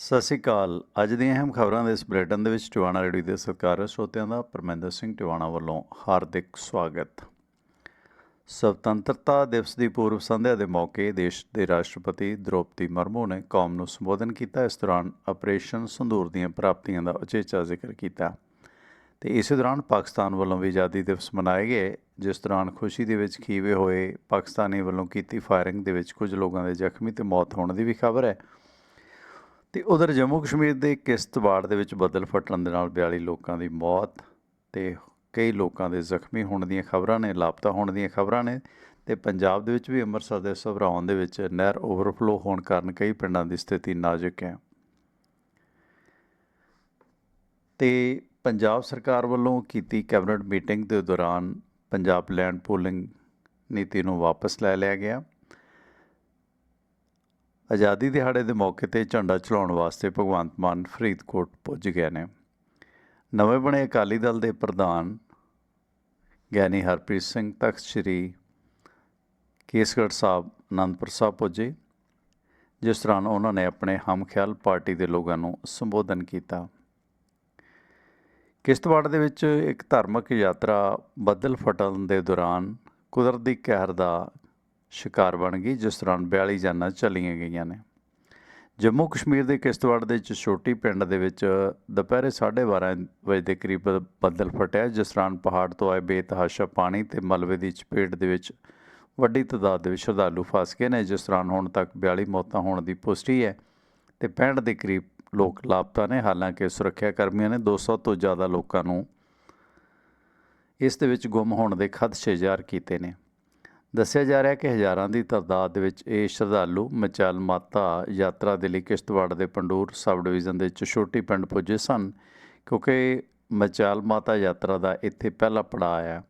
ਸਤਿ ਸ਼੍ਰੀ ਅਕਾਲ। ਅੱਜ ਦੀਆਂ ਅਹਿਮ ਖਬਰਾਂ ਦੇ ਇਸ ਬੁਲੇਟਿਨ ਦੇ ਵਿੱਚ ਟਿਵਾਣਾ ਰੇਡੀਓ ਦੇ ਸਤਿਕਾਰ ਸਰੋਤਿਆਂ ਦਾ ਪਰਮਿੰਦਰ ਸਿੰਘ ਟਿਵਾਣਾ ਵੱਲੋਂ ਹਾਰਦਿਕ ਸਵਾਗਤ। ਸਵਤੰਤਰਤਾ ਦਿਵਸ ਦੀ ਪੂਰਵ ਸੰਧਿਆ ਦੇ ਮੌਕੇ ਦੇਸ਼ ਦੇ ਰਾਸ਼ਟਰਪਤੀ ਦ੍ਰੋਪਦੀ ਮਰਮੂ ਨੇ ਕੌਮ ਨੂੰ ਸੰਬੋਧਨ ਕੀਤਾ। ਇਸ ਦੌਰਾਨ ਆਪਰੇਸ਼ਨ ਸੰਧੂਰ ਦੀਆਂ ਪ੍ਰਾਪਤੀਆਂ ਦਾ ਉਚੇਚਾ ਜ਼ਿਕਰ ਕੀਤਾ। ਤੇ ਇਸੇ ਦੌਰਾਨ ਪਾਕਿਸਤਾਨ ਵੱਲੋਂ ਵੀ ਆਜ਼ਾਦੀ ਦਿਵਸ ਮਨਾਏ ਗਏ, ਜਿਸ ਦੌਰਾਨ ਖੁਸ਼ੀ ਦੇ ਵਿੱਚ ਖੀਵੇ ਹੋਏ ਪਾਕਿਸਤਾਨੀ ਵੱਲੋਂ ਕੀਤੀ ਫਾਇਰਿੰਗ ਦੇ ਵਿੱਚ ਕੁਝ ਲੋਕਾਂ ਦੇ ਜ਼ਖਮੀ ਤੇ ਮੌਤ ਹੋਣ ਦੀ ਵੀ ਖਬਰ ਹੈ। ਤੇ ਉਧਰ ਜੰਮੂ ਕਸ਼ਮੀਰ ਦੇ ਕਿਸ਼ਤਵਾੜ ਦੇ ਵਿੱਚ ਬੱਦਲ ਫਟਣ ਦੇ ਨਾਲ 42 ਲੋਕਾਂ ਦੀ ਮੌਤ ਤੇ ਕਈ ਲੋਕਾਂ ਦੇ ਜ਼ਖਮੀ ਹੋਣ ਦੀਆਂ ਖਬਰਾਂ ਨੇ, ਲਾਪਤਾ ਹੋਣ ਦੀਆਂ ਖਬਰਾਂ ਨੇ ਤੇ ਪੰਜਾਬ ਦੇ ਵਿੱਚ ਵੀ ਅੰਮ੍ਰਿਤਸਰ ਦੇ ਸਭਰਾਉਣ ਦੇ ਵਿੱਚ ਨਹਿਰ ਓਵਰਫਲੋ ਹੋਣ ਕਾਰਨ ਕਈ ਪਿੰਡਾਂ ਦੀ ਸਥਿਤੀ ਨਾਜ਼ੁਕ ਹੈ। ਤੇ ਪੰਜਾਬ ਸਰਕਾਰ ਵੱਲੋਂ ਕੀਤੀ ਕੈਬਨਿਟ ਮੀਟਿੰਗ ਦੇ ਦੌਰਾਨ ਪੰਜਾਬ ਲੈਂਡ ਪੂਲਿੰਗ ਨੀਤੀ ਨੂੰ ਵਾਪਸ ਲੈ ਲਿਆ ਗਿਆ। ਆਜ਼ਾਦੀ ਦਿਹਾੜੇ ਦੇ ਮੌਕੇ ਤੇ ਝੰਡਾ ਚਲਾਉਣ ਵਾਸਤੇ ਭਗਵੰਤ ਮਾਨ ਫਰੀਦਕੋਟ ਪੁੱਜ ਗਏ ਨੇ। ਨਵੇਂ ਬਣੇ ਅਕਾਲੀ ਦਲ ਦੇ ਪ੍ਰਧਾਨ ਗਿਆਨੀ ਹਰਪ੍ਰੀਤ ਸਿੰਘ ਤਖਤ ਸ੍ਰੀ ਕੇਸਗੜ੍ਹ ਸਾਹਿਬ ਅਨੰਦਪੁਰ ਸਾਹਿਬ ਪੁੱਜੇ, ਜਿਸ ਦੌਰਾਨ ਉਹਨਾਂ ਨੇ ਆਪਣੇ ਹਮਖਿਆਲ ਪਾਰਟੀ ਦੇ ਲੋਕਾਂ ਨੂੰ ਸੰਬੋਧਨ ਕੀਤਾ। ਕਿਸ਼ਤਵਾੜ ਦੇ ਵਿੱਚ ਇੱਕ ਧਾਰਮਿਕ ਯਾਤਰਾ ਬੱਦਲ ਫਟਣ ਦੇ ਦੌਰਾਨ ਕੁਦਰਤੀ ਕਹਿਰ ਦਾ ਸ਼ਿਕਾਰ ਬਣ ਗਈ, ਜਿਸ ਦੌਰਾਨ 42 ਜਾਨਾਂ ਚਲੀਆਂ ਗਈਆਂ ਨੇ। ਜੰਮੂ ਕਸ਼ਮੀਰ ਦੇ ਕਿਸ਼ਤਵਾੜ ਦੇ ਛੋਟੀ ਪਿੰਡ ਦੇ ਵਿੱਚ ਦੁਪਹਿਰੇ 12:30 ਵਜੇ ਦੇ ਕਰੀਬ ਬੱਦਲ ਫਟਿਆ, ਜਿਸ ਦੌਰਾਨ ਪਹਾੜ ਤੋਂ ਆਏ ਬੇਤਹਾਸ਼ਾ ਪਾਣੀ ਤੇ ਮਲਬੇ ਦੀ ਚਪੇਟ ਦੇ ਵਿੱਚ ਵੱਡੀ ਤਾਦਾਦ ਦੇ ਵਿੱਚ ਸ਼ਰਧਾਲੂ ਫਸ ਗਏ ਨੇ, ਜਿਸ ਦੌਰਾਨ ਹੁਣ ਤੱਕ 42 ਮੌਤਾਂ ਹੋਣ ਦੀ ਪੁਸ਼ਟੀ ਹੈ ਤੇ 65 ਦੇ ਕਰੀਬ ਲੋਕ ਲਾਪਤਾ ਨੇ। ਹਾਲਾਂਕਿ ਸੁਰੱਖਿਆ ਕਰਮੀਆਂ ਨੇ 200 ਤੋਂ ਜ਼ਿਆਦਾ ਲੋਕਾਂ ਨੂੰ ਇਸ ਦੇ ਵਿੱਚ ਗੁੰਮ ਹੋਣ ਦੇ ਖਦਸ਼ੇ ਜ਼ਾਹਰ ਕੀਤੇ ਨੇ। ਦੱਸਿਆ ਜਾ ਰਿਹਾ ਕਿ ਹਜ਼ਾਰਾਂ ਦੀ ਤਾਦਾਦ ਦੇ ਵਿੱਚ ਇਹ ਸ਼ਰਧਾਲੂ ਮਚਾਲ ਮਾਤਾ ਯਾਤਰਾ ਦੇ ਲਈ ਕਿਸ਼ਤਵਾੜ ਦੇ ਪੰਡੂਰ ਸਬ ਡਿਵੀਜ਼ਨ ਦੇ ਛੋਟੀ ਪਿੰਡ ਪੁੱਜੇ ਸਨ, ਕਿਉਂਕਿ ਮਚਾਲ ਮਾਤਾ ਯਾਤਰਾ ਦਾ ਇੱਥੇ ਪਹਿਲਾ ਪੜਾਅ ਹੈ।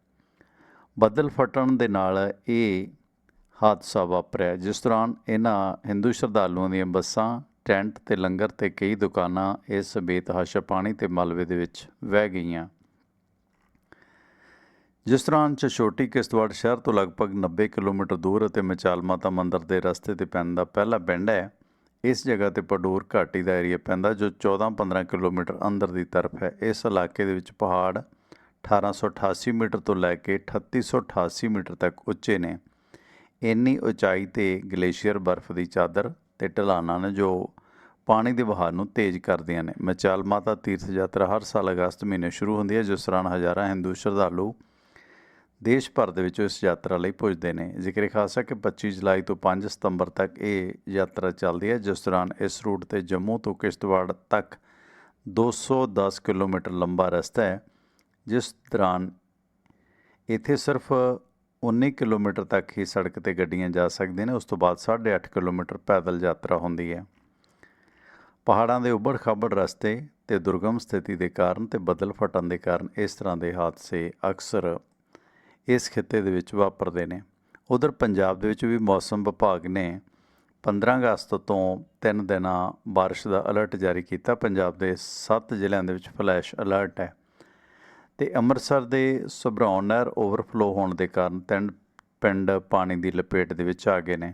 ਬੱਦਲ ਫਟਣ ਦੇ ਨਾਲ ਇਹ ਹਾਦਸਾ ਵਾਪਰਿਆ, ਜਿਸ ਦੌਰਾਨ ਇਹਨਾਂ ਹਿੰਦੂ ਸ਼ਰਧਾਲੂਆਂ ਦੀਆਂ ਬੱਸਾਂ, ਟੈਂਟ ਤੇ ਲੰਗਰ ਤੇ ਕਈ ਦੁਕਾਨਾਂ ਇਸ ਬੇਤਹਾਸ਼ਾ ਪਾਣੀ ਤੇ ਮਲਬੇ ਦੇ ਵਿੱਚ ਵਹਿ ਗਈਆਂ। ਜਿਸ ਦੌਰਾਨ ਛੋਟੀ ਕਿਸ਼ਤਵਾੜ ਸ਼ਹਿਰ ਤੋਂ ਲਗਭਗ 90 ਕਿਲੋਮੀਟਰ ਦੂਰ ਅਤੇ ਮਚਾਲ ਮਾਤਾ ਮੰਦਿਰ ਦੇ ਰਸਤੇ ਤੇ ਪੈਂਦਾ ਪਹਿਲਾ ਪਿੰਡ ਹੈ, ਇਸ ਜਗ੍ਹਾ ਤੇ ਪਡੂਰ ਘਾਟੀ ਦਾ ਏਰੀਆ ਪੈਂਦਾ ਜੋ 14-15 ਕਿਲੋਮੀਟਰ ਅੰਦਰ ਦੀ ਤਰਫ ਹੈ। ਇਸ ਇਲਾਕੇ ਦੇ ਵਿੱਚ ਪਹਾੜ 1888 ਮੀਟਰ ਤੋਂ ਲੈ ਕੇ 3888 ਮੀਟਰ ਤੱਕ ਉੱਚੇ ਨੇ। ਇੰਨੀ ਉਚਾਈ ਤੇ ਗਲੇਸ਼ੀਅਰ ਬਰਫ਼ ਦੀ ਚਾਦਰ ਤੇ ਢਲਾਨਾਂ ਨੇ ਜੋ ਪਾਣੀ ਦੇ ਵਹਾਅ ਨੂੰ ਤੇਜ਼ ਕਰਦੀਆਂ ਨੇ। ਮਚਾਲ ਮਾਤਾ ਤੀਰਥ ਯਾਤਰਾ ਹਰ ਸਾਲ ਅਗਸਤ ਮਹੀਨੇ ਸ਼ੁਰੂ ਹੁੰਦੀ ਹੈ, ਜਿਸ ਦੌਰਾਨ ਹਜ਼ਾਰਾਂ ਹਿੰਦੂ ਸ਼ਰਧਾਲੂ ਦੇਸ਼ ਭਰ ਦੇ ਵਿੱਚੋਂ ਇਸ ਯਾਤਰਾ ਲਈ ਪੁੱਜਦੇ ਨੇ। ਜ਼ਿਕਰ ਖਾਸ ਹੈ ਕਿ 25 ਜੁਲਾਈ ਤੋਂ 5 ਸਤੰਬਰ ਤੱਕ ਇਹ ਯਾਤਰਾ ਚੱਲਦੀ ਹੈ, ਜਿਸ ਦੌਰਾਨ ਇਸ ਰੂਟ ਤੇ ਜੰਮੂ ਤੋਂ ਕਿਸ਼ਤਵਾੜ ਤੱਕ 210 ਕਿਲੋਮੀਟਰ ਲੰਬਾ ਰਸਤਾ ਹੈ, ਜਿਸ ਦੌਰਾਨ ਇੱਥੇ ਸਿਰਫ 19 ਕਿਲੋਮੀਟਰ ਤੱਕ ਹੀ ਸੜਕ ਤੇ ਗੱਡੀਆਂ ਜਾ ਸਕਦੀਆਂ ਨੇ। ਉਸ ਤੋਂ ਬਾਅਦ 8.5 ਕਿਲੋਮੀਟਰ ਪੈਦਲ ਯਾਤਰਾ ਹੁੰਦੀ ਹੈ। ਪਹਾੜਾਂ ਦੇ ਉੱਬੜ ਖਾਬੜ ਰਸਤੇ ਤੇ ਦੁਰਗਮ ਸਥਿਤੀ ਦੇ ਕਾਰਨ ਤੇ ਬੱਦਲ ਫਟਣ ਦੇ ਕਾਰਨ ਇਸ ਤਰ੍ਹਾਂ ਦੇ ਹਾਦਸੇ ਅਕਸਰ ਇਸ ਖਿੱਤੇ ਦੇ ਵਿੱਚ ਵਾਪਰਦੇ ਨੇ ਉਧਰ ਪੰਜਾਬ ਦੇ ਵਿੱਚ ਵੀ ਮੌਸਮ ਵਿਭਾਗ ਨੇ 15 ਅਗਸਤ ਤੋਂ 3 ਦਿਨਾਂ بارش ਦਾ ਅਲਰਟ ਜਾਰੀ ਕੀਤਾ ਪੰਜਾਬ ਦੇ 7 ਜ਼ਿਲ੍ਹਿਆਂ ਦੇ ਵਿੱਚ ਫਲੈਸ਼ ਅਲਰਟ ਹੈ ਤੇ ਅੰਮ੍ਰਿਤਸਰ ਦੇ ਸੁਭਰਾਉਣ ਨਹਿਰ ਓਵਰਫਲੋ ਹੋਣ ਦੇ ਕਾਰਨ ਤਿੰਨ ਪਿੰਡ ਪਾਣੀ ਦੀ ਲਪੇਟ ਦੇ ਵਿੱਚ ਆ ਗਏ ਨੇ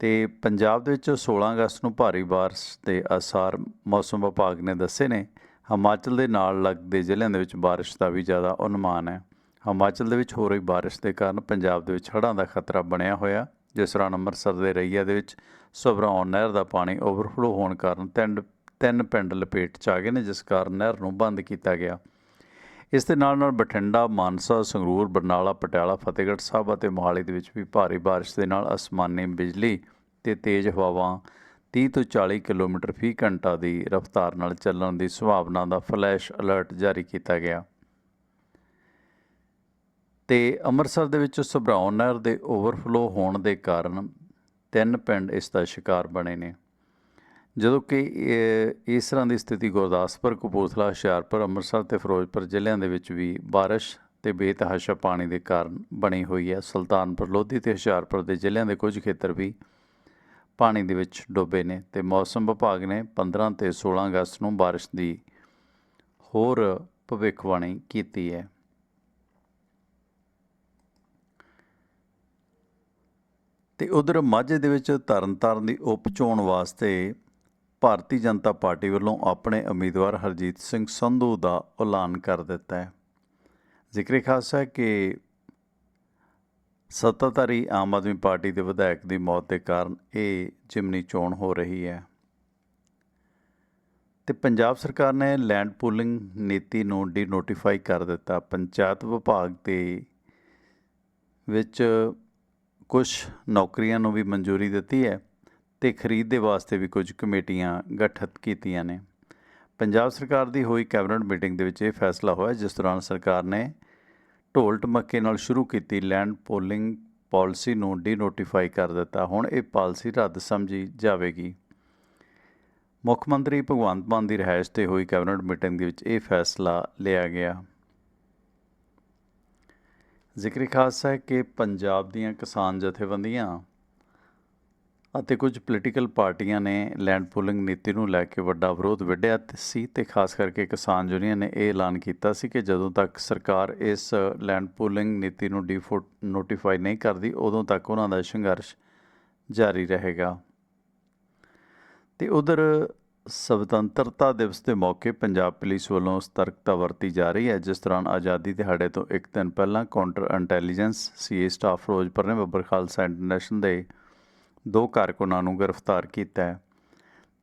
ਤੇ ਪੰਜਾਬ ਦੇ ਵਿੱਚ 16 ਅਗਸਤ ਨੂੰ ਭਾਰੀ ਬਾਰਿਸ਼ ਦੇ ਆਸਾਰ ਮੌਸਮ ਵਿਭਾਗ ਨੇ ਦੱਸੇ ਨੇ ਹਿਮਾਚਲ ਦੇ ਨਾਲ ਲੱਗਦੇ ਜ਼ਿਲ੍ਹਿਆਂ ਦੇ ਵਿੱਚ ਬਾਰਿਸ਼ ਦਾ ਵੀ ਜ਼ਿਆਦਾ ਅਨੁਮਾਨ ਹੈ ਹਿਮਾਚਲ ਦੇ ਵਿੱਚ ਹੋ ਰਹੀ ਬਾਰਿਸ਼ ਦੇ ਕਾਰਨ ਪੰਜਾਬ ਦੇ ਵਿੱਚ ਹੜ੍ਹਾਂ ਦਾ ਖਤਰਾ ਬਣਿਆ ਹੋਇਆ। ਜਿਸ ਦੌਰਾਨ ਅੰਮ੍ਰਿਤਸਰ ਦੇ ਰਈਆ ਦੇ ਵਿੱਚ ਸੁਭਰਾਉਣ ਨਹਿਰ ਦਾ ਪਾਣੀ ਓਵਰਫਲੋ ਹੋਣ ਕਾਰਨ ਤਿੰਨ ਤਿੰਨ ਪਿੰਡ ਲਪੇਟ 'ਚ ਆ ਗਏ ਨੇ, ਜਿਸ ਕਾਰਨ ਨਹਿਰ ਨੂੰ ਬੰਦ ਕੀਤਾ ਗਿਆ। ਇਸ ਦੇ ਨਾਲ ਨਾਲ ਬਠਿੰਡਾ, ਮਾਨਸਾ, ਸੰਗਰੂਰ, ਬਰਨਾਲਾ, ਪਟਿਆਲਾ, ਫਤਿਹਗੜ੍ਹ ਸਾਹਿਬ ਅਤੇ ਮੋਹਾਲੀ ਦੇ ਵਿੱਚ ਵੀ ਭਾਰੀ ਬਾਰਿਸ਼ ਦੇ ਨਾਲ ਅਸਮਾਨੀ ਬਿਜਲੀ ਤੇ ਤੇਜ਼ ਹਵਾਵਾਂ 30 ਤੋਂ 40 ਕਿਲੋਮੀਟਰ ਫੀ ਘੰਟਾ ਦੀ ਰਫ਼ਤਾਰ ਨਾਲ ਚੱਲਣ ਦੀ ਸੰਭਾਵਨਾ ਦਾ ਫਲੈਸ਼ ਅਲਰਟ ਜਾਰੀ ਕੀਤਾ ਗਿਆ। ਤੇ ਅੰਮ੍ਰਿਤਸਰ ਦੇ ਵਿੱਚ ਸੁਭਰਾਉਣ ਨਹਿਰ ਦੇ ਓਵਰਫਲੋ ਹੋਣ ਦੇ ਕਾਰਨ ਤਿੰਨ ਪਿੰਡ ਇਸ ਦਾ ਸ਼ਿਕਾਰ ਬਣੇ ਨੇ। ਜਦੋਂ ਕਿ ਇਸ ਤਰ੍ਹਾਂ ਦੀ ਸਥਿਤੀ ਗੁਰਦਾਸਪੁਰ, ਕਪੂਰਥਲਾ, ਹੁਸ਼ਿਆਰਪੁਰ, ਅੰਮ੍ਰਿਤਸਰ ਤੇ ਫਿਰੋਜ਼ਪੁਰ ਜ਼ਿਲ੍ਹਿਆਂ ਦੇ ਵਿੱਚ ਵੀ ਬਾਰਿਸ਼ ਤੇ ਬੇਤਹਾਸ਼ਾ ਪਾਣੀ ਦੇ ਕਾਰਨ ਬਣੀ ਹੋਈ ਹੈ। ਸੁਲਤਾਨਪੁਰ, ਲੋਧੀ ਤੇ ਹੁਸ਼ਿਆਰਪੁਰ ਦੇ ਜ਼ਿਲ੍ਹਿਆਂ ਦੇ ਕੁਝ ਖੇਤਰ ਵੀ ਪਾਣੀ ਦੇ ਵਿੱਚ ਡੁੱਬੇ ਨੇ ਤੇ ਮੌਸਮ ਵਿਭਾਗ ਨੇ 15 ਤੇ 16 ਅਗਸਤ ਨੂੰ ਬਾਰਿਸ਼ ਦੀ ਹੋਰ ਭਵਿੱਖਬਾਣੀ ਕੀਤੀ ਹੈ। ਤੇ ਉਧਰ ਮਾਝੇ ਦੇ ਵਿੱਚ ਤਰਨਤਾਰਨ ਦੀ ਉਪ ਚੋਣ ਵਾਸਤੇ ਭਾਰਤੀ ਜਨਤਾ ਪਾਰਟੀ ਵੱਲੋਂ ਆਪਣੇ ਉਮੀਦਵਾਰ ਹਰਜੀਤ ਸਿੰਘ ਸੰਧੂ ਦਾ ਐਲਾਨ ਕਰ ਦਿੱਤਾ ਹੈ। ਜ਼ਿਕਰ ਖਾਸ ਹੈ ਕਿ ਸੱਤਾਧਾਰੀ ਆਮ ਆਦਮੀ ਪਾਰਟੀ ਦੇ ਵਿਧਾਇਕ ਦੀ ਮੌਤ ਦੇ ਕਾਰਨ ਇਹ ਜਿਮਨੀ ਚੋਣ ਹੋ ਰਹੀ ਹੈ। ਤੇ ਪੰਜਾਬ ਸਰਕਾਰ ਨੇ ਲੈਂਡ ਪੂਲਿੰਗ ਨੀਤੀ ਨੂੰ ਡੀ ਨੋਟੀਫਾਈ ਕਰ ਦਿੱਤਾ। ਪੰਚਾਇਤ ਵਿਭਾਗ ਦੇ ਵਿੱਚ ਕੁਝ ਨੌਕਰੀਆਂ ਨੂੰ ਵੀ ਮਨਜ਼ੂਰੀ ਦਿੱਤੀ ਹੈ ਤੇ ਖਰੀਦ ਦੇ ਵਾਸਤੇ ਵੀ ਕੁਝ ਕਮੇਟੀਆਂ ਗਠਿਤ ਕੀਤੀਆਂ ਨੇ। ਪੰਜਾਬ ਸਰਕਾਰ ਦੀ ਹੋਈ ਕੈਬਨਿਟ ਮੀਟਿੰਗ ਦੇ ਵਿੱਚ ਇਹ ਫੈਸਲਾ ਹੋਇਆ, ਜਿਸ ਦੌਰਾਨ ਸਰਕਾਰ ਨੇ ਢੋਲ ਟਮੱਕੇ ਨਾਲ ਸ਼ੁਰੂ ਕੀਤੀ ਲੈਂਡ ਪੋਲਿੰਗ ਪਾਲਿਸੀ ਨੂੰ ਡੀ ਨੋਟੀਫਾਈ ਕਰ ਦਿੱਤਾ। ਹੁਣ ਇਹ ਪਾਲਿਸੀ ਰੱਦ ਸਮਝੀ ਜਾਵੇਗੀ। ਮੁੱਖ ਮੰਤਰੀ ਭਗਵੰਤ ਮਾਨ ਦੀ ਰਿਹਾਇਸ਼ ਤੇ ਹੋਈ ਕੈਬਨਿਟ ਮੀਟਿੰਗ ਦੇ ਵਿੱਚ ਇਹ ਫੈਸਲਾ ਲਿਆ ਗਿਆ। ਜ਼ਿਕਰ ਖਾਸ ਹੈ ਕਿ ਪੰਜਾਬ ਦੀਆਂ ਕਿਸਾਨ ਜਥੇਬੰਦੀਆਂ ਅਤੇ ਕੁਝ ਪੋਲੀਟੀਕਲ ਪਾਰਟੀਆਂ ਨੇ ਲੈਂਡ ਪੂਲਿੰਗ ਨੀਤੀ ਨੂੰ ਲੈ ਕੇ ਵੱਡਾ ਵਿਰੋਧ ਵਿੱਢਿਆ ਤੇ ਸੀ ਤੇ ਖਾਸ ਕਰਕੇ ਕਿਸਾਨ ਯੂਨੀਅਨ ਨੇ ਇਹ ਐਲਾਨ ਕੀਤਾ ਸੀ ਕਿ ਜਦੋਂ ਤੱਕ ਸਰਕਾਰ ਇਸ ਲੈਂਡ ਪੂਲਿੰਗ ਨੀਤੀ ਨੂੰ ਡੀਫੋਟ ਨੋਟੀਫਾਈ ਨਹੀਂ ਕਰਦੀ, ਉਦੋਂ ਤੱਕ ਉਹਨਾਂ ਦਾ ਸੰਘਰਸ਼ ਜਾਰੀ ਰਹੇਗਾ। ਤੇ ਉਧਰ ਸਵਤੰਤਰਤਾ ਦਿਵਸ ਦੇ ਮੌਕੇ ਪੰਜਾਬ ਪੁਲਿਸ ਵੱਲੋਂ ਸਤਰਕਤਾ ਵਰਤੀ ਜਾ ਰਹੀ ਹੈ, ਜਿਸ ਦੌਰਾਨ ਆਜ਼ਾਦੀ ਦਿਹਾੜੇ ਤੋਂ ਇੱਕ ਦਿਨ ਪਹਿਲਾਂ counter intelligence, CA staff Ferozepur ਨੇ ਬੱਬਰ ਖਾਲਸਾ ਇੰਟਰਨੈਸ਼ਨਲ ਦੇ ਦੋ ਕਾਰਕੁਨਾਂ ਨੂੰ ਗ੍ਰਿਫਤਾਰ ਕੀਤਾ ਹੈ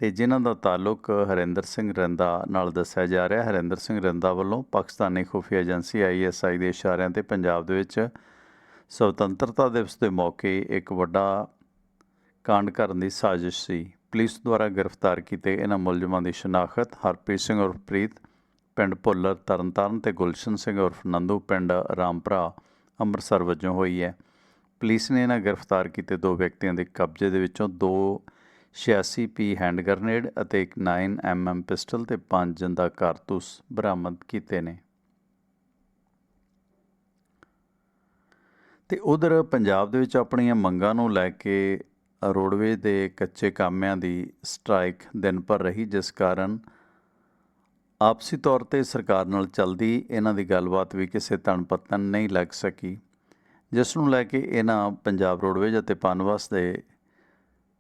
ਤੇ ਜਿਨ੍ਹਾਂ ਦਾ ਤਾਲੁਕ ਹਰਿੰਦਰ ਸਿੰਘ ਰੰਦਾ ਨਾਲ ਦੱਸਿਆ ਜਾ ਰਿਹਾ ਹਰਿੰਦਰ ਸਿੰਘ ਰੰਦਾ ਵੱਲੋਂ ਪਾਕਿਸਤਾਨੀ ਖੁਫੀਆ ਏਜੰਸੀ ਆਈਐਸਆਈ ਦੇ ਇਸ਼ਾਰਿਆਂ ਤੇ ਪੰਜਾਬ ਦੇ ਵਿੱਚ ਸਵਤੰਤਰਤਾ ਦਿਵਸ ਦੇ ਮੌਕੇ ਇੱਕ ਵੱਡਾ ਕਾਂਡ ਕਰਨ ਦੀ ਸਾਜ਼ਿਸ਼ ਸੀ। ਪੁਲਿਸ ਦੁਆਰਾ ਗ੍ਰਿਫਤਾਰ ਕੀਤੇ ਇਹਨਾਂ ਮੁਲਜ਼ਮਾਂ ਦੀ ਸ਼ਨਾਖਤ ਹਰਪ੍ਰੀਤ ਸਿੰਘ ਉਰਫ ਪ੍ਰੀਤ, ਪਿੰਡ ਭੁੱਲਰ ਤਰਨਤਾਰਨ ਤੇ ਗੁਲਸ਼ਨ ਸਿੰਘ ਉਰਫ ਨੰਦੂ, ਪਿੰਡ ਰਾਮਪਰਾ, ਅੰਮ੍ਰਿਤਸਰ ਵਜੋਂ ਹੋਈ ਹੈ। ਪੁਲਿਸ ਨੇ ਇਹਨਾਂ ਗ੍ਰਿਫਤਾਰ ਕੀਤੇ ਦੋ ਵਿਅਕਤੀਆਂ ਦੇ ਕਬਜ਼ੇ ਦੇ ਵਿੱਚੋਂ ਦੋ 86 ਪੀ ਹੈਂਡ ਗ੍ਰਨੇਡ ਅਤੇ ਇੱਕ 9 ਐਮਐਮ ਪਿਸਟਲ ਤੇ ਪੰਜ ਜਿੰਦਾ ਕਾਰਤੂਸ ਬਰਾਮਦ ਕੀਤੇ ਨੇ। ਤੇ ਉਧਰ ਪੰਜਾਬ ਦੇ ਵਿੱਚ ਆਪਣੀਆਂ ਮੰਗਾਂ ਨੂੰ ਲੈ ਕੇ ਰੋਡਵੇਜ਼ ਦੇ ਕੱਚੇ ਕਾਮਿਆਂ ਦੀ ਸਟ੍ਰਾਈਕ ਦਿਨ ਭਰ ਰਹੀ, ਜਿਸ ਕਾਰਨ ਆਪਸੀ ਤੌਰ ਤੇ ਸਰਕਾਰ ਨਾਲ ਚੱਲਦੀ ਇਹਨਾਂ ਦੀ ਗੱਲਬਾਤ ਵੀ ਕਿਸੇ ਤਣ ਪੱਤਨ ਨਹੀਂ ਲੱਗ ਸਕੀ, ਜਿਸ ਨੂੰ ਲੈ ਕੇ ਇਹਨਾਂ ਪੰਜਾਬ ਰੋਡਵੇਜ਼ ਅਤੇ ਪਨਬਸ ਦੇ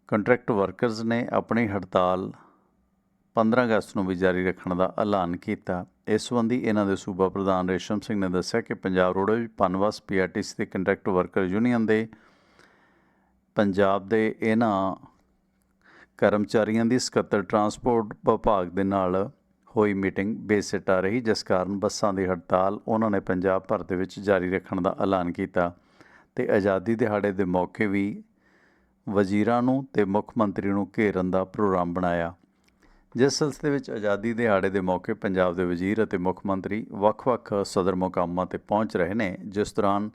ਕੰਟਰੈਕਟ ਵਰਕਰਜ਼ ਨੇ ਆਪਣੀ ਹੜਤਾਲ 15 ਅਗਸਤ ਨੂੰ ਵੀ ਜਾਰੀ ਰੱਖਣ ਦਾ ਐਲਾਨ ਕੀਤਾ। ਇਸ ਸੰਬੰਧੀ ਇਹਨਾਂ ਦੇ ਸੂਬਾ ਪ੍ਰਧਾਨ ਰੇਸ਼ਮ ਸਿੰਘ ਨੇ ਦੱਸਿਆ ਕਿ ਪੰਜਾਬ ਰੋਡਵੇਜ਼ ਪਨਬਸ ਪੀਆਰਟੀਸੀ ਦੇ ਕੰਟਰੈਕਟ ਵਰਕਰ ਯੂਨੀਅਨ ਦੇ ਪੰਜਾਬ ਦੇ ਇਹਨਾਂ ਕਰਮਚਾਰੀਆਂ ਦੀ ਸਕੱਤਰ ਟਰਾਂਸਪੋਰਟ ਵਿਭਾਗ ਦੇ ਨਾਲ ਹੋਈ ਮੀਟਿੰਗ ਬੇਸਿੱਟ ਆ ਰਹੀ, ਜਿਸ ਕਾਰਨ ਬੱਸਾਂ ਦੀ ਹੜਤਾਲ ਉਹਨਾਂ ਨੇ ਪੰਜਾਬ ਭਰ ਦੇ ਵਿੱਚ ਜਾਰੀ ਰੱਖਣ ਦਾ ਐਲਾਨ ਕੀਤਾ ਤੇ ਆਜ਼ਾਦੀ ਦਿਹਾੜੇ ਦੇ ਮੌਕੇ ਵੀ ਵਜ਼ੀਰਾਂ ਨੂੰ ਤੇ ਮੁੱਖ ਮੰਤਰੀ ਨੂੰ ਘੇਰਨ ਦਾ ਪ੍ਰੋਗਰਾਮ ਬਣਾਇਆ। ਜਿਸ ਸਿਲਸਿਲੇ ਵਿੱਚ ਆਜ਼ਾਦੀ ਦਿਹਾੜੇ ਦੇ ਮੌਕੇ ਪੰਜਾਬ ਦੇ ਵਜ਼ੀਰ ਅਤੇ ਮੁੱਖ ਮੰਤਰੀ ਵੱਖ-ਵੱਖ ਸਦਰ ਮੁਕਾਮਾਂ ਤੇ ਪਹੁੰਚ ਰਹੇ ਨੇ, ਜਿਸ ਦੌਰਾਨ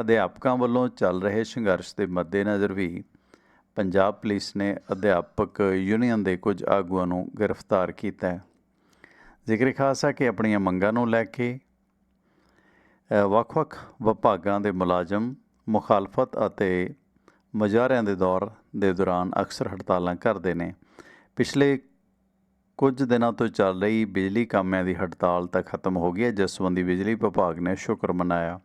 ਅਧਿਆਪਕਾਂ ਵੱਲੋਂ ਚੱਲ ਰਹੇ ਸੰਘਰਸ਼ ਦੇ ਮੱਦੇਨਜ਼ਰ ਵੀ ਪੰਜਾਬ ਪੁਲਿਸ ਨੇ ਅਧਿਆਪਕ ਯੂਨੀਅਨ ਦੇ ਕੁਝ ਆਗੂਆਂ ਨੂੰ ਗ੍ਰਿਫਤਾਰ ਕੀਤਾ ਹੈ। ਜ਼ਿਕਰ ਖਾਸ ਹੈ ਕਿ ਆਪਣੀਆਂ ਮੰਗਾਂ ਨੂੰ ਲੈ ਕੇ ਵੱਖ-ਵੱਖ ਵਿਭਾਗਾਂ ਦੇ ਮੁਲਾਜ਼ਮ, ਮੁਖਾਲਫਤ ਅਤੇ ਮੁਜ਼ਾਹਰਿਆਂ ਦੇ ਦੌਰ ਦੇ ਦੌਰਾਨ ਅਕਸਰ ਹੜਤਾਲਾਂ ਕਰਦੇ ਨੇ। ਪਿਛਲੇ ਕੁਝ ਦਿਨਾਂ ਤੋਂ ਚੱਲ ਰਹੀ ਬਿਜਲੀ ਕਾਮਿਆਂ ਦੀ ਹੜਤਾਲ ਤਾਂ ਖਤਮ ਹੋ ਗਈ ਹੈ, ਜਿਸ ਸੰਬੰਧੀ ਬਿਜਲੀ ਵਿਭਾਗ ਨੇ ਸ਼ੁਕਰ ਮਨਾਇਆ।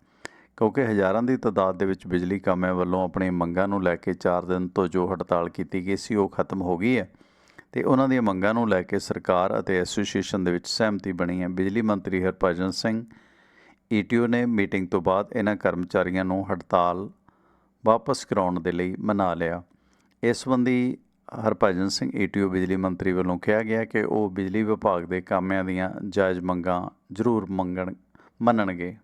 ਕਿਉਂਕਿ ਹਜ਼ਾਰਾਂ ਦੀ ਤਾਦਾਦ ਦੇ ਵਿੱਚ ਬਿਜਲੀ ਕਾਮਿਆਂ ਵੱਲੋਂ ਆਪਣੀਆਂ ਮੰਗਾਂ ਨੂੰ ਲੈ ਕੇ 4 ਦਿਨ ਤੋਂ ਜੋ ਹੜਤਾਲ ਕੀਤੀ ਗਈ ਸੀ, ਉਹ ਖਤਮ ਹੋ ਗਈ ਹੈ। ਤੇ ਉਹਨਾਂ ਦੀਆਂ ਮੰਗਾਂ ਨੂੰ ਲੈ ਕੇ ਸਰਕਾਰ ਅਤੇ ਐਸੋਸੀਏਸ਼ਨ ਦੇ ਵਿੱਚ ਸਹਿਮਤੀ ਬਣੀ ਹੈ। ਬਿਜਲੀ ਮੰਤਰੀ ਹਰਭਜਨ ਸਿੰਘ ਈਟੀਓ ਨੇ ਮੀਟਿੰਗ ਤੋਂ ਬਾਅਦ ਇਹਨਾਂ ਕਰਮਚਾਰੀਆਂ ਨੂੰ ਹੜਤਾਲ ਵਾਪਸ ਕਰਾਉਣ ਦੇ ਲਈ ਮਨਾ ਲਿਆ। ਇਸ ਸੰਬੰਧੀ ਹਰਭਜਨ ਸਿੰਘ ਈਟੀਓ ਬਿਜਲੀ ਮੰਤਰੀ ਵੱਲੋਂ ਕਿਹਾ ਗਿਆ ਕਿ ਉਹ ਬਿਜਲੀ ਵਿਭਾਗ ਦੇ ਕਾਮਿਆਂ ਦੀਆਂ ਜਾਇਜ਼ ਮੰਗਾਂ ਜ਼ਰੂਰ ਮੰਗਣ, ਮੰਨਣਗੇ।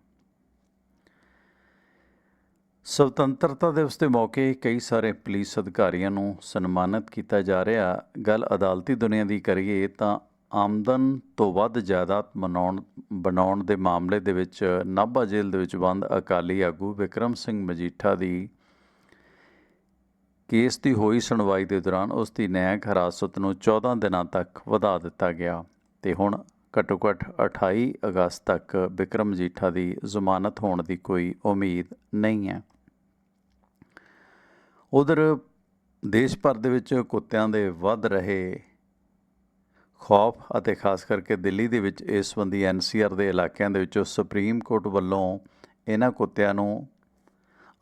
ਸੁਤੰਤਰਤਾ ਦਿਵਸ ਦੇ ਮੌਕੇ ਕਈ ਸਾਰੇ ਪੁਲਿਸ ਅਧਿਕਾਰੀਆਂ ਨੂੰ ਸਨਮਾਨਿਤ ਕੀਤਾ ਜਾ ਰਿਹਾ। ਗੱਲ ਅਦਾਲਤੀ ਦੁਨੀਆ ਦੀ ਕਰੀਏ ਤਾਂ ਆਮਦਨ ਤੋਂ ਵੱਧ ਜਾਇਦਾਦ ਮਨਾਉਣ, ਬਣਾਉਣ ਦੇ ਮਾਮਲੇ ਦੇ ਵਿੱਚ ਨਾਭਾ ਜੇਲ੍ਹ ਦੇ ਵਿੱਚ ਬੰਦ ਅਕਾਲੀ ਆਗੂ ਵਿਕਰਮ ਸਿੰਘ ਮਜੀਠਾ ਦੀ ਕੇਸ ਦੀ ਹੋਈ ਸੁਣਵਾਈ ਦੇ ਦੌਰਾਨ ਉਸ ਦੀ ਨਿਆਇਕ ਹਿਰਾਸਤ ਨੂੰ 14 ਦਿਨਾਂ ਤੱਕ ਵਧਾ ਦਿੱਤਾ ਗਿਆ ਤੇ ਹੁਣ ਘੱਟੋ ਘੱਟ 28 ਅਗਸਤ ਤੱਕ ਵਿਕਰਮ ਜੀਠਾ ਦੀ ਜ਼ਮਾਨਤ ਹੋਣ ਦੀ ਕੋਈ ਉਮੀਦ ਨਹੀਂ ਹੈ। ਉਧਰ ਦੇਸ਼ ਭਰ ਦੇ ਵਿੱਚ ਕੁੱਤਿਆਂ ਦੇ ਵੱਧ ਰਹੇ ਖੌਫ ਅਤੇ ਖਾਸ ਕਰਕੇ ਦਿੱਲੀ ਦੇ ਵਿੱਚ ਇਸ ਸੰਬੰਧੀ ਐਨਸੀਆਰ ਦੇ ਇਲਾਕਿਆਂ ਦੇ ਵਿੱਚੋਂ ਸੁਪਰੀਮ ਕੋਰਟ ਵੱਲੋਂ ਇਹਨਾਂ ਕੁੱਤਿਆਂ ਨੂੰ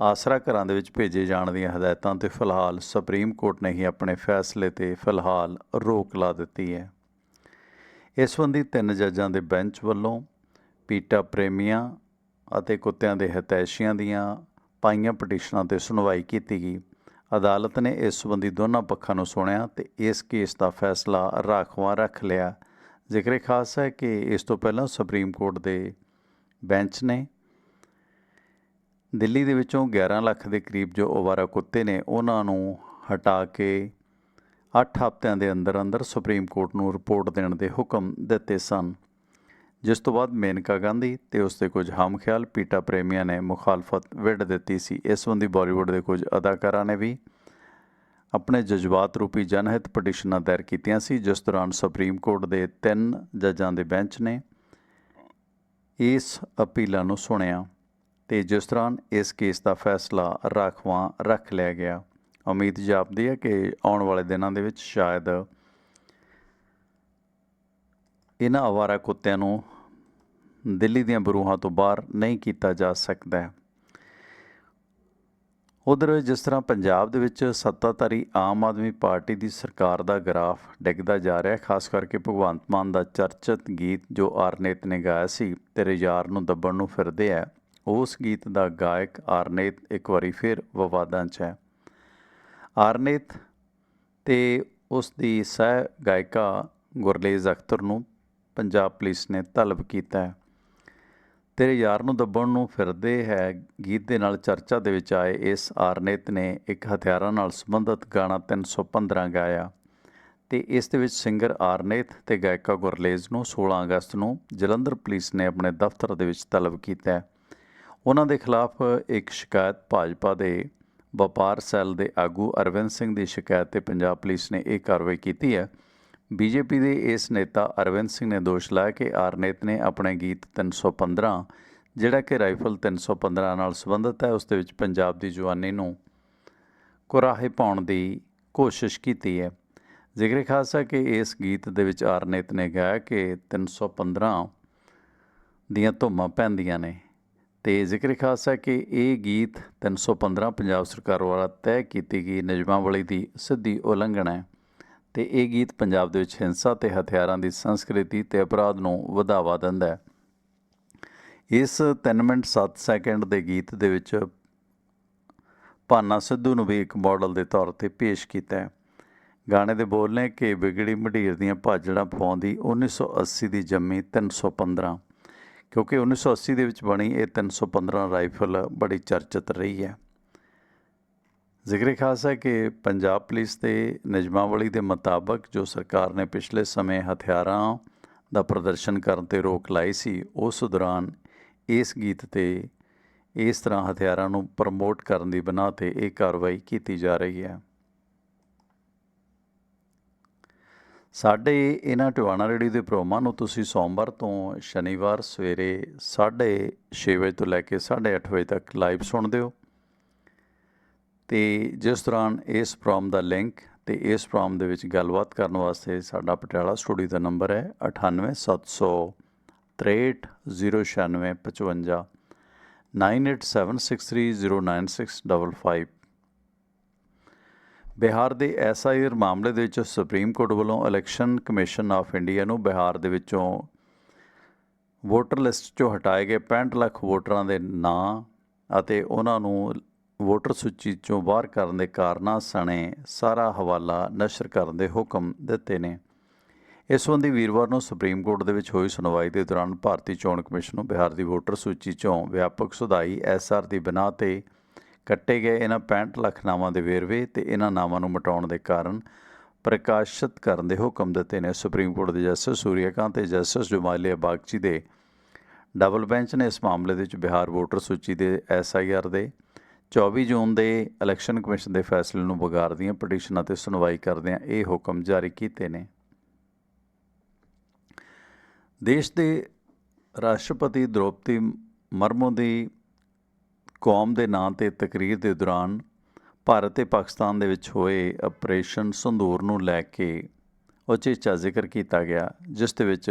ਆਸਰਾ ਘਰਾਂ ਦੇ ਵਿੱਚ ਭੇਜੇ ਜਾਣ ਦੀਆਂ ਹਦਾਇਤਾਂ ਤੇ ਫਿਲਹਾਲ ਸੁਪਰੀਮ ਕੋਰਟ ਨੇ ਹੀ ਆਪਣੇ ਫੈਸਲੇ ਤੇ ਫਿਲਹਾਲ ਰੋਕ ਲਾ ਦਿੱਤੀ ਹੈ। ਇਸ ਸੰਬੰਧੀ ਤਿੰਨ ਜੱਜਾਂ ਦੇ ਬੈਂਚ ਵੱਲੋਂ ਪੀਟਾ ਪ੍ਰੇਮੀਆਂ ਅਤੇ ਕੁੱਤਿਆਂ ਦੇ ਹਤੈਸ਼ੀਆਂ ਦੀਆਂ ਪਾਈਆਂ ਪਟੀਸ਼ਨਾਂ ਤੇ ਸੁਣਵਾਈ ਕੀਤੀ ਗਈ। ਅਦਾਲਤ ਨੇ ਇਸ ਸੰਬੰਧੀ ਦੋਨਾਂ ਪੱਖਾਂ ਨੂੰ ਸੁਣਿਆ ਤੇ ਇਸ ਕੇਸ ਦਾ ਫੈਸਲਾ ਰਾਖਵਾਂ ਰੱਖ ਲਿਆ। ਜ਼ਿਕਰ ਖਾਸ ਹੈ ਕਿ ਇਸ ਤੋਂ ਪਹਿਲਾਂ ਸੁਪਰੀਮ ਕੋਰਟ ਦੇ ਬੈਂਚ ਨੇ ਦਿੱਲੀ ਦੇ ਵਿੱਚੋਂ 11 ਲੱਖ ਦੇ ਕਰੀਬ ਜੋ ਅਵਾਰਾ ਕੁੱਤੇ ਨੇ, ਉਹਨਾਂ ਨੂੰ ਹਟਾ ਕੇ 8 ਹਫ਼ਤਿਆਂ ਦੇ ਅੰਦਰ ਅੰਦਰ ਸੁਪਰੀਮ ਕੋਰਟ ਨੂੰ ਰਿਪੋਰਟ ਦੇਣ ਦੇ ਹੁਕਮ ਦਿੱਤੇ ਸਨ। ਜਿਸ ਤੋਂ ਬਾਅਦ ਮੇਨਕਾ ਗਾਂਧੀ ਤੇ ਉਸ ਦੇ ਕੁਝ ਹਮਖਿਆਲ ਪੀਟਾ ਪ੍ਰੇਮੀਆਂ ਨੇ ਮੁਖਾਲਫਤ ਵਿੱਢ ਦਿੱਤੀ ਸੀ। ਇਸ ਸੰਬੰਧੀ ਬਾਲੀਵੁੱਡ ਦੇ ਕੁਝ ਅਦਾਕਾਰਾਂ ਨੇ ਵੀ ਆਪਣੇ ਜਜ਼ਬਾਤ ਰੂਪੀ ਜਨਹਿਤ ਪਟੀਸ਼ਨਾਂ ਦਾਇਰ ਕੀਤੀਆਂ ਸੀ, ਜਿਸ ਦੌਰਾਨ ਸੁਪਰੀਮ ਕੋਰਟ ਦੇ ਤਿੰਨ ਜੱਜਾਂ ਦੇ ਬੈਂਚ ਨੇ ਇਸ ਅਪੀਲਾਂ ਨੂੰ ਸੁਣਿਆ ਤੇ ਜਿਸ ਦੌਰਾਨ ਇਸ ਕੇਸ ਦਾ ਫੈਸਲਾ ਰਾਖਵਾਂ ਰੱਖ ਲਿਆ ਗਿਆ। ਉਮੀਦ ਜਾਪਦੀ ਹੈ ਕਿ ਆਉਣ ਵਾਲੇ ਦਿਨਾਂ ਦੇ ਵਿੱਚ ਸ਼ਾਇਦ ਇਹਨਾਂ ਆਵਾਰਾ ਕੁੱਤਿਆਂ ਨੂੰ ਦਿੱਲੀ ਦੀਆਂ ਬਰੂਹਾਂ ਤੋਂ ਬਾਹਰ ਨਹੀਂ ਕੀਤਾ ਜਾ ਸਕਦਾ ਹੈ। ਉਧਰ ਜਿਸ ਤਰ੍ਹਾਂ ਪੰਜਾਬ ਦੇ ਵਿੱਚ ਸੱਤਾਧਾਰੀ ਆਮ ਆਦਮੀ ਪਾਰਟੀ ਦੀ ਸਰਕਾਰ ਦਾ ਗ੍ਰਾਫ ਡਿੱਗਦਾ ਜਾ ਰਿਹਾ ਖਾਸ ਕਰਕੇ ਭਗਵੰਤ ਮਾਨ ਦਾ ਚਰਚਿਤ ਗੀਤ ਜੋ ਆਰਨੇਤ ਨੇ ਗਾਇਆ ਸੀ ਤੇਰੇ ਯਾਰ ਨੂੰ ਦੱਬਣ ਨੂੰ ਫਿਰਦੇ ਆ, ਉਸ ਗੀਤ ਦਾ ਗਾਇਕ ਆਰਨੇਤ ਇੱਕ ਵਾਰੀ ਫਿਰ ਵਿਵਾਦਾਂ 'ਚ ਹੈ। ਆਰਨੇਤ ਤੇ ਉਸ ਦੀ ਸਹਿ ਗਾਇਕਾ ਗੁਰਲੇਜ਼ ਅਖਤਰ ਨੂੰ ਪੰਜਾਬ ਪੁਲਿਸ ਨੇ ਤਲਬ ਕੀਤਾ ਹੈ। ਤੇਰੇ ਯਾਰ ਨੂੰ ਦੱਬਣ ਨੂੰ ਫਿਰਦੇ ਹੈ, ਗੀਤ ਦੇ ਨਾਲ ਚਰਚਾ ਦੇ ਵਿੱਚ ਆਏ ਇਸ ਆਰਨੇਤ ਨੇ ਇੱਕ ਹਥਿਆਰਾਂ ਨਾਲ ਸੰਬੰਧਿਤ ਗਾਣਾ 315 ਗਾਇਆ। ਤੇ ਇਸ ਦੇ ਵਿੱਚ ਸਿੰਗਰ ਆਰਨੇਤ ਤੇ ਗਾਇਕਾ ਗੁਰਲੇਜ਼ ਨੂੰ 16 ਅਗਸਤ ਨੂੰ ਜਲੰਧਰ ਪੁਲਿਸ ਨੇ ਆਪਣੇ ਦਫ਼ਤਰ ਦੇ ਵਿੱਚ ਤਲਬ ਕੀਤਾ ਹੈ। ਉਹਨਾਂ ਦੇ ਖਿਲਾਫ ਇੱਕ ਸ਼ਿਕਾਇਤ ਭਾਜਪਾ ਦੇ ਵਪਾਰ ਸੈੱਲ ਦੇ ਆਗੂ ਅਰਵਿੰਦ ਸਿੰਘ ਦੀ ਸ਼ਿਕਾਇਤ ਤੇ ਪੰਜਾਬ ਪੁਲਿਸ ਨੇ ਇਹ ਕਾਰਵਾਈ ਕੀਤੀ ਹੈ। ਬੀਜੇਪੀ ਦੇ ਇਸ ਨੇਤਾ ਅਰਵਿੰਦ ਸਿੰਘ ਨੇ ਦੋਸ਼ ਲਾਇਆ ਕਿ ਆਰਨੇਤ ਨੇ ਆਪਣੇ ਗੀਤ 315 ਜਿਹੜਾ ਕਿ ਰਾਈਫਲ 315 ਨਾਲ ਸੰਬੰਧਿਤ ਹੈ, ਉਸ ਦੇ ਵਿੱਚ ਪੰਜਾਬ ਦੀ ਜਵਾਨੀ ਨੂੰ ਕੁਰਾਹੇ ਪਾਉਣ ਦੀ ਕੋਸ਼ਿਸ਼ ਕੀਤੀ ਹੈ। ਜ਼ਿਕਰ ਖਾਸ ਹੈ ਕਿ ਇਸ ਗੀਤ ਦੇ ਵਿੱਚ ਆਰਨੇਤ ਨੇ ਗਾਇਆ ਕਿ 315 ਦੀਆਂ ਧੁੰਮਾਂ ਪੈਂਦੀਆਂ ਨੇ ਤੇ ਜ਼ਿਕਰ ਖਾਸ ਹੈ ਕਿ ਇਹ ਗੀਤ 315 ਪੰਜਾਬ ਸਰਕਾਰ ਦੁਆਰਾ ਤੈਅ ਕੀਤੀ ਗਈ ਨਿਯਮਾਵਲੀ ਦੀ ਸਿੱਧੀ ਉਲੰਘਣਾ ਹੈ। ਤੇ ਇਹ ਗੀਤ ਪੰਜਾਬ ਦੇ ਵਿੱਚ ਹਿੰਸਾ ਤੇ ਹਥਿਆਰਾਂ ਦੀ ਸੰਸਕ੍ਰਿਤੀ ਤੇ ਅਪਰਾਧ ਨੂੰ ਵਧਾਵਾ ਦਿੰਦਾ ਹੈ। ਇਸ 3 ਮਿੰਟ 7 ਸੈਕਿੰਡ ਦੇ ਗੀਤ ਦੇ ਵਿੱਚ ਭਾਨਾ ਸਿੱਧੂ ਨੂੰ ਵੀ ਇੱਕ ਮਾਡਲ ਦੇ ਤੌਰ ਤੇ ਪੇਸ਼ ਕੀਤਾ ਹੈ। ਗਾਣੇ ਦੇ ਬੋਲ ਨੇ ਕਿ ਵਿਗੜੀ ਮਢੀਰ ਦੀਆਂ ਭਾਜੜਾਂ ਪਵਾਉਂਦੀ 1980 ਦੀ ਜੰਮੀ 315 ਕਿਉਂਕਿ 1980 ਦੇ ਵਿੱਚ ਬਣੀ ਇਹ 315 ਰਾਈਫਲ ਬੜੀ ਚਰਚਿਤ ਰਹੀ ਹੈ। ਜ਼ਿਕਰ ਖਾਸ ਹੈ ਕਿ ਪੰਜਾਬ ਪੁਲਿਸ ਦੇ ਨਿਯਮਾਵਲੀ ਦੇ ਮੁਤਾਬਕ ਜੋ ਸਰਕਾਰ ਨੇ ਪਿਛਲੇ ਸਮੇਂ ਹਥਿਆਰਾਂ ਦਾ ਪ੍ਰਦਰਸ਼ਨ ਕਰਨ ਤੇ ਰੋਕ ਲਾਈ ਸੀ, ਉਸ ਦੌਰਾਨ ਇਸ ਗੀਤ ਤੇ ਇਸ ਤਰ੍ਹਾਂ ਹਥਿਆਰਾਂ ਨੂੰ ਪ੍ਰਮੋਟ ਕਰਨ ਦੀ ਬਣਾ ਤੇ ਇਹ ਕਾਰਵਾਈ ਕੀਤੀ ਜਾ ਰਹੀ ਹੈ। ਸਾਡੇ ਇਹਨਾਂ ਟਿਵਾਣਾ ਰੇਡੀ ਦੇ ਪ੍ਰੋਗਰਾਮਾਂ ਨੂੰ ਤੁਸੀਂ ਸੋਮਵਾਰ ਤੋਂ ਸ਼ਨੀਵਾਰ ਸਵੇਰੇ 6:30 ਵਜੇ ਤੋਂ ਲੈ ਕੇ 8:30 ਵਜੇ ਤੱਕ ਲਾਈਵ ਸੁਣਦੇ ਹੋ। ਤੇ ਜਿਸ ਦੌਰਾਨ ਇਸ ਪ੍ਰੋਗਰਾਮ ਦਾ ਲਿੰਕ ਤੇ ਇਸ ਪ੍ਰੋਗਰਾਮ ਦੇ ਵਿੱਚ ਗੱਲਬਾਤ ਕਰਨ ਵਾਸਤੇ ਸਾਡਾ ਪਟਿਆਲਾ ਸਟੂਡੀਓ ਦਾ ਨੰਬਰ ਹੈ 9870630955 9876309655 ਬਿਹਾਰ ਦੇ ਐਸਆਈਆਰ ਮਾਮਲੇ ਦੇ ਵਿੱਚ ਸੁਪਰੀਮ ਕੋਰਟ ਵੱਲੋਂ ਇਲੈਕਸ਼ਨ ਕਮਿਸ਼ਨ ਆਫ ਇੰਡੀਆ ਨੂੰ ਬਿਹਾਰ ਦੇ ਵਿੱਚੋਂ ਵੋਟਰ ਲਿਸਟ ਚੋਂ ਹਟਾਏ ਗਏ 65 ਲੱਖ ਵੋਟਰਾਂ ਦੇ ਨਾਂ ਅਤੇ ਉਹਨਾਂ ਨੂੰ ਵੋਟਰ ਸੂਚੀ ਚੋਂ ਬਾਹਰ ਕਰਨ ਦੇ ਕਾਰਨਾਂ ਸਣੇ ਸਾਰਾ ਹਵਾਲਾ ਨਸ਼ਰ ਕਰਨ ਦੇ ਹੁਕਮ ਦਿੱਤੇ ਨੇ। ਇਸ ਸੰਬੰਧੀ ਵੀਰਵਾਰ ਨੂੰ ਸੁਪਰੀਮ ਕੋਰਟ ਦੇ ਵਿੱਚ ਹੋਈ ਸੁਣਵਾਈ ਦੇ ਦੌਰਾਨ ਭਾਰਤੀ ਚੋਣ ਕਮਿਸ਼ਨ ਨੂੰ ਬਿਹਾਰ ਦੀ ਵੋਟਰ ਸੂਚੀ ਚੋਂ ਵਿਆਪਕ ਸੁਧਾਈ ਐਸਆਰ ਦੀ ਬਿਨਾਂ ਤੇ ਕੱਟੇ ਗਏ ਇਹਨਾਂ 65 ਲੱਖ ਨਾਵਾਂ ਦੇ ਵੇਰਵੇ ਤੇ ਇਹਨਾਂ ਨਾਵਾਂ ਨੂੰ ਮਿਟਾਉਣ ਦੇ ਕਾਰਨ ਪ੍ਰਕਾਸ਼ਿਤ ਕਰਨ ਦੇ ਹੁਕਮ ਦਿੱਤੇ ਨੇ। ਸੁਪਰੀਮ ਕੋਰਟ ਦੇ ਜਸਟਿਸ ਸੂਰਿਆਕਾਂਤ ਤੇ ਜਸਟਿਸ ਜੁਮਾਲਿਆ ਬਾਗਚੀ ਦੇ ਡਬਲ ਬੈਂਚ ਨੇ ਇਸ ਮਾਮਲੇ ਦੇ ਵਿੱਚ ਬਿਹਾਰ ਵੋਟਰ ਸੂਚੀ ਦੇ ਐਸਆਈਆਰ ਦੇ 24 ਜੂਨ ਦੇ ਇਲੈਕਸ਼ਨ ਕਮਿਸ਼ਨ ਦੇ ਫੈਸਲੇ ਨੂੰ ਵਿਗਾੜਦੀਆਂ ਪਟੀਸ਼ਨਾਂ ਤੇ ਸੁਣਵਾਈ ਕਰਦਿਆਂ ਇਹ ਹੁਕਮ ਜਾਰੀ ਕੀਤੇ ਨੇ। ਦੇਸ਼ ਦੇ ਰਾਸ਼ਟਰਪਤੀ ਦ੍ਰੋਪਦੀ ਮਰਮੂ ਦੀ ਕੌਮ ਦੇ ਨਾਂ ਤੇ ਤਕਰੀਰ ਦੇ ਦੌਰਾਨ ਭਾਰਤ ਤੇ ਪਾਕਿਸਤਾਨ ਦੇ ਵਿੱਚ ਹੋਏ ਆਪਰੇਸ਼ਨ ਸੰਧੂਰ ਨੂੰ ਲੈ ਕੇ ਉਚੇਚਾ ਜ਼ਿਕਰ ਕੀਤਾ ਗਿਆ, ਜਿਸ ਦੇ ਵਿੱਚ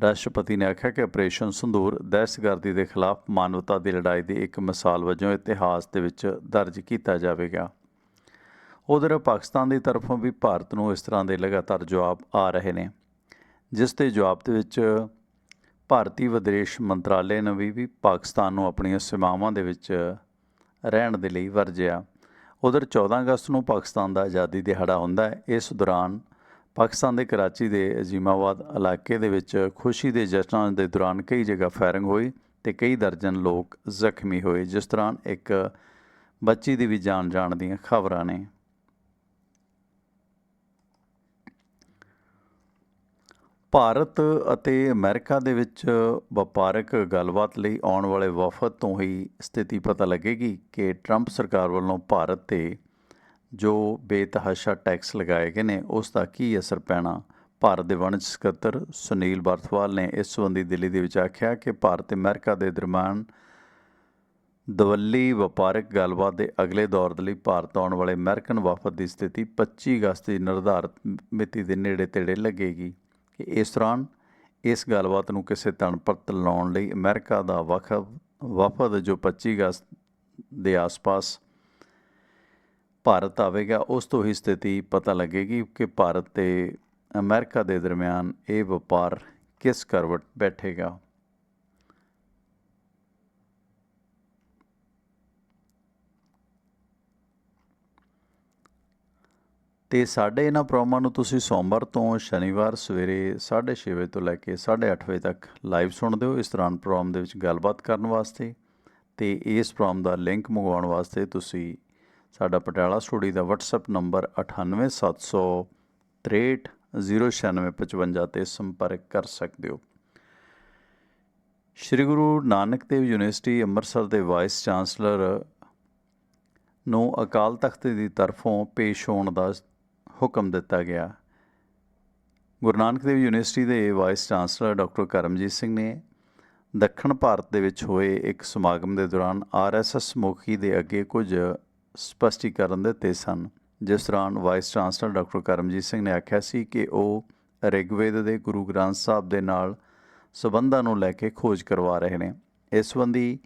ਰਾਸ਼ਟਰਪਤੀ ਨੇ ਆਖਿਆ ਕਿ ਆਪਰੇਸ਼ਨ ਸੰਦੂਰ ਦਹਿਸ਼ਤਗਰਦੀ ਦੇ ਖਿਲਾਫ ਮਾਨਵਤਾ ਦੀ ਲੜਾਈ ਦੀ ਇੱਕ ਮਿਸਾਲ ਵਜੋਂ ਇਤਿਹਾਸ ਦੇ ਵਿੱਚ ਦਰਜ ਕੀਤਾ ਜਾਵੇਗਾ। ਉਧਰ ਪਾਕਿਸਤਾਨ ਦੀ ਤਰਫੋਂ ਵੀ ਭਾਰਤ ਨੂੰ ਇਸ ਤਰ੍ਹਾਂ ਦੇ ਲਗਾਤਾਰ ਜਵਾਬ ਆ ਰਹੇ ਨੇ, ਜਿਸ ਦੇ ਜਵਾਬ ਦੇ ਵਿੱਚ ਭਾਰਤੀ ਵਿਦੇਸ਼ ਮੰਤਰਾਲੇ ਨੇ ਵੀ ਵੀ ਪਾਕਿਸਤਾਨ ਨੂੰ ਆਪਣੀਆਂ ਸੀਮਾਵਾਂ ਦੇ ਵਿੱਚ ਰਹਿਣ ਦੇ ਲਈ ਵਰਜਿਆ। ਉਧਰ 14 ਅਗਸਤ ਨੂੰ ਪਾਕਿਸਤਾਨ ਦਾ ਆਜ਼ਾਦੀ ਦਿਹਾੜਾ ਹੁੰਦਾ ਹੈ। ਇਸ ਦੌਰਾਨ ਪਾਕਿਸਤਾਨ ਦੇ ਕਰਾਚੀ ਦੇ ਅਜ਼ੀਮਾਬਾਦ ਇਲਾਕੇ ਦੇ ਵਿੱਚ ਖੁਸ਼ੀ ਦੇ ਜਸ਼ਨਾਂ ਦੇ ਦੌਰਾਨ ਕਈ ਜਗ੍ਹਾ ਫਾਇਰਿੰਗ ਹੋਈ ਤੇ ਕਈ ਦਰਜਨ ਲੋਕ ਜ਼ਖਮੀ ਹੋਏ, ਜਿਸ ਦੌਰਾਨ ਇੱਕ ਬੱਚੀ ਦੀ ਵੀ ਜਾਨ ਜਾਣ ਦੀਆਂ ਖਬਰਾਂ ਨੇ। ਭਾਰਤ ਅਤੇ ਅਮਰੀਕਾ ਦੇ ਵਿੱਚ ਵਪਾਰਕ ਗੱਲਬਾਤ ਲਈ ਆਉਣ ਵਾਲੇ ਵਫਦ ਤੋਂ ਹੀ ਸਥਿਤੀ ਪਤਾ ਲੱਗੇਗੀ ਕਿ ਟਰੰਪ ਸਰਕਾਰ ਵੱਲੋਂ ਭਾਰਤ ਤੇ ਜੋ ਬੇਤਹਾਸ਼ਾ ਟੈਕਸ ਲਗਾਏ ਗਏ ਨੇ, ਉਸ ਦਾ ਕੀ ਅਸਰ ਪੈਣਾ? ਭਾਰਤ ਦੇ ਵਣਜ ਸਕੱਤਰ ਸੁਨੀਲ ਬਰਥਵਾਲ ਨੇ ਇਸ ਸੰਬੰਧੀ ਦਿੱਲੀ ਦੇ ਵਿੱਚ ਆਖਿਆ ਕਿ ਭਾਰਤ ਤੇ ਅਮਰੀਕਾ ਦੇ ਦਰਮਿਆਨ ਦਵੱਲੀ ਵਪਾਰਕ ਗੱਲਬਾਤ ਦੇ ਅਗਲੇ ਦੌਰ ਦੇ ਲਈ ਭਾਰਤ ਆਉਣ ਵਾਲੇ ਅਮਰੀਕਨ ਵਫਦ ਦੀ ਸਥਿਤੀ 25 ਅਗਸਤ ਦੀ ਨਿਰਧਾਰਤ ਮਿਤੀ ਦੇ ਨੇੜੇ ਤੇੜੇ ਲੱਗੇਗੀ। ਕਿ ਇਸ ਦੌਰਾਨ ਇਸ ਗੱਲਬਾਤ ਨੂੰ ਕਿਸੇ ਤਣ ਪੱਤ ਲਾਉਣ ਲਈ ਅਮਰੀਕਾ ਦਾ ਵਫਦ ਵਫਦ ਜੋ 25 ਅਗਸਤ ਦੇ ਆਸ-ਪਾਸ ਭਾਰਤ ਆਵੇਗਾ, ਉਸ ਤੋਂ ਹੀ ਸਥਿਤੀ ਪਤਾ ਲੱਗੇਗੀ ਕਿ ਭਾਰਤ ਤੇ ਅਮਰੀਕਾ ਦੇ ਦਰਮਿਆਨ ਇਹ ਵਪਾਰ ਕਿਸ ਕਰਵਟ ਬੈਠੇਗਾ। ਤੇ ਸਾਡੇ ਇਹਨਾਂ ਪ੍ਰੋਗਰਾਮਾਂ ਨੂੰ ਤੁਸੀਂ ਸੋਮਵਾਰ ਤੋਂ ਸ਼ਨੀਵਾਰ ਸਵੇਰੇ 6:30 ਵਜੇ ਤੋਂ ਲੈ ਕੇ 8:30 ਵਜੇ ਤੱਕ ਲਾਈਵ ਸੁਣਦੇ ਹੋ ਇਸ ਦੌਰਾਨ ਪ੍ਰੋਗਰਾਮ ਦੇ ਵਿੱਚ ਗੱਲਬਾਤ ਕਰਨ ਵਾਸਤੇ। ਤੇ ਇਸ ਪ੍ਰੋਗਰਾਮ ਦਾ ਲਿੰਕ ਮੰਗਵਾਉਣ ਵਾਸਤੇ ਤੁਸੀਂ ਸਾਡਾ ਪਟਿਆਲਾ ਸਟੂਡੀਓ ਦਾ WhatsApp ਨੰਬਰ 9870630955 ਤੇ ਸੰਪਰਕ ਕਰ ਸਕਦੇ ਹੋ। ਸ਼੍ਰੀ ਗੁਰੂ ਨਾਨਕ ਦੇਵ ਯੂਨੀਵਰਸਿਟੀ ਅੰਮ੍ਰਿਤਸਰ ਦੇ ਵਾਈਸ ਚਾਂਸਲਰ ਨੂੰ ਅਕਾਲ ਤਖਤ ਦੀ ਤਰਫੋਂ ਪੇਸ਼ ਹੋਣ ਦਾ ਹੁਕਮ ਦਿੱਤਾ ਗਿਆ। ਗੁਰੂ ਨਾਨਕ ਦੇਵ ਯੂਨੀਵਰਸਿਟੀ ਦੇ vice chancellor doctor Karamjit Singh ਨੇ ਦੱਖਣ ਭਾਰਤ ਦੇ ਵਿੱਚ ਹੋਏ ਇੱਕ ਸਮਾਗਮ ਦੇ ਦੌਰਾਨ ਆਰਐਸਐਸ ਮੁਖੀ ਦੇ ਅੱਗੇ ਕੁਝ ਸਪਸ਼ਟੀਕਰਨ ਦਿੱਤੇ ਸਨ, ਜਿਸ ਦੌਰਾਨ vice chancellor doctor Karamjit Singh ਨੇ ਆਖਿਆ ਸੀ ਕਿ ਉਹ ਰਿਗਵੇਦ ਦੇ ਗੁਰੂ ਗ੍ਰੰਥ ਸਾਹਿਬ ਦੇ ਨਾਲ ਸਬੰਧਾਂ ਨੂੰ ਲੈ ਕੇ ਖੋਜ ਕਰਵਾ ਰਹੇ ਨੇ। ਇਸ ਸੰਬੰਧੀ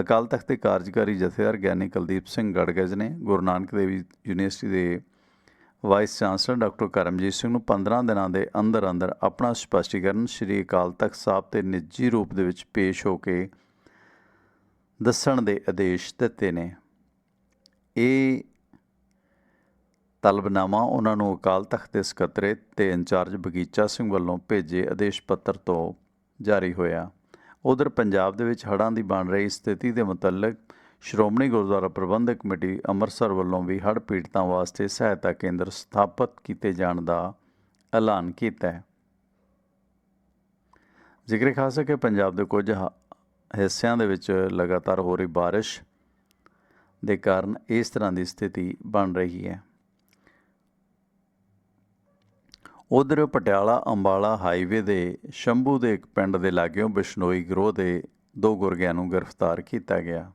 ਅਕਾਲ ਤਖਤ ਦੇ ਕਾਰਜਕਾਰੀ ਜਥੇਦਾਰ ਗਿਆਨੀ ਕੁਲਦੀਪ ਸਿੰਘ ਗੜਗਜ ਨੇ ਗੁਰੂ ਨਾਨਕ ਦੇਵ ਯੂਨੀਵਰਸਿਟੀ ਦੇ vice chancellor doctor Karamjit Singh ਨੂੰ 15 ਦਿਨਾਂ ਦੇ ਅੰਦਰ ਅੰਦਰ ਆਪਣਾ ਸਪਸ਼ਟੀਕਰਨ ਸ੍ਰੀ ਅਕਾਲ ਤਖਤ ਸਾਹਿਬ ਤੇ ਨਿੱਜੀ ਰੂਪ ਦੇ ਵਿੱਚ ਪੇਸ਼ ਹੋ ਕੇ ਦੱਸਣ ਦੇ ਆਦੇਸ਼ ਦਿੱਤੇ ਨੇ। ਇਹ ਤਲਬਨਾਮਾ ਉਹਨਾਂ ਨੂੰ ਅਕਾਲ ਤਖਤ ਦੇ ਸਕੱਤਰੇਤ ਤੇ ਇੰਚਾਰਜ ਬਗੀਚਾ ਸਿੰਘ ਵੱਲੋਂ ਭੇਜੇ ਆਦੇਸ਼ ਪੱਤਰ ਤੋਂ ਜਾਰੀ ਹੋਇਆ। ਉਧਰ ਪੰਜਾਬ ਦੇ ਵਿੱਚ ਹੜ੍ਹਾਂ ਦੀ ਬਣ ਰਹੀ ਸਥਿਤੀ ਦੇ ਮੁਤਲਕ ਸ਼੍ਰੋਮਣੀ ਗੁਰਦੁਆਰਾ ਪ੍ਰਬੰਧਕ ਕਮੇਟੀ ਅੰਮ੍ਰਿਤਸਰ ਵੱਲੋਂ ਵੀ ਹੜ੍ਹ ਪੀੜਤਾਂ ਵਾਸਤੇ ਸਹਾਇਤਾ ਕੇਂਦਰ ਸਥਾਪਿਤ ਕੀਤੇ ਜਾਣ ਦਾ ਐਲਾਨ ਕੀਤਾ ਹੈ। ਜ਼ਿਕਰ ਖਾਸ ਹੈ ਕਿ ਪੰਜਾਬ ਦੇ ਕੁਝ ਹ- ਹਿੱਸਿਆਂ ਦੇ ਵਿੱਚ ਲਗਾਤਾਰ ਹੋ ਰਹੀ ਬਾਰਿਸ਼ ਦੇ ਕਾਰਨ ਇਸ ਤਰ੍ਹਾਂ ਦੀ ਸਥਿਤੀ ਬਣ ਰਹੀ ਹੈ। ਉਧਰ ਪਟਿਆਲਾ ਅੰਬਾਲਾ ਹਾਈਵੇ ਦੇ ਸ਼ੰਭੂ ਦੇ ਇੱਕ ਪਿੰਡ ਦੇ ਲਾਗਿਓਂ ਬਿਸ਼ਨੋਈ ਗਰੋਹ ਦੇ ਦੋ ਗੁਰਗਿਆਂ ਨੂੰ ਗ੍ਰਿਫਤਾਰ ਕੀਤਾ ਗਿਆ।